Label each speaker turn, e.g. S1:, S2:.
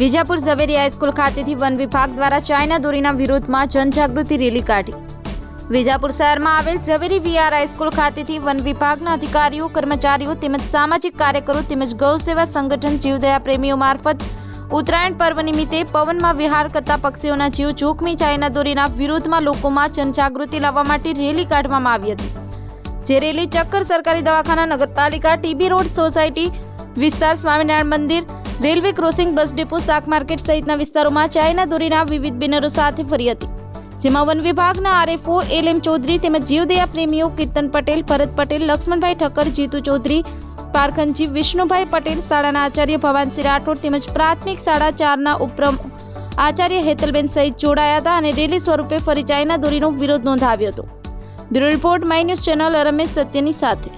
S1: Vijapur Zaveri high school ખાતેથી વન વિભાગ દ્વારા ચાઇના દોરીના વિરોધમાં જનજાગૃતિ રેલી કાઢી. વિજાપુર શહેરમાં આવેલ ઝવેરી વીઆર હાઈસ્કૂલ ખાતેથી વન વિભાગના અધિકારીઓ, કર્મચારીઓ તેમજ સામાજિક કાર્યકરો તેમજ ગૌ સેવા સંગઠન જીવદયા પ્રેમીઓ મારફત ઉત્તરાયણ પર્વ નિમિત્તે પવનમાં વિહાર કરતા પક્ષીઓના જીવ જોખમી ચાઇના દોરીના વિરોધમાં લોકોમાં જનજાગૃતિ લાવવા માટે રેલી કાઢવામાં આવી હતી. જે રેલી ચક્કર સરકારી દવાખાના નગરપાલિકા ટીબી રોડ સોસાયટી વિસ્તાર સ્વામિનારાયણ મંદિર રેલવે ક્રોસિંગ બસ ડેપો, શાક માર્કેટ સહિતના વિસ્તારોમાં ચાઇના દોરીના વિવિધ બેનરો સાથે ફરી હતી. જેમાં વન વિભાગના આરએફઓ એલ એમ ચૌધરી તેમજ જીવદયા પ્રેમીઓ કીર્તન પટેલ, ભરત પટેલ, લક્ષ્મણભાઈ ઠક્કર, જીતુ ચૌધરી, પારખનજી, વિષ્ણુભાઈ પટેલ શાળાના આચાર્ય ભવાનસિંહ રાઠોડ તેમજ પ્રાથમિક શાળા ચારના ઉપપ્રમુખ આચાર્ય હેતલબેન સહિત જોડાયા હતા અને રેલી સ્વરૂપે ફરી ચાઇના દોરીનો વિરોધ નોંધાવ્યો હતો. Bureau report, my news channel, Ramesh સત્યની સાથે.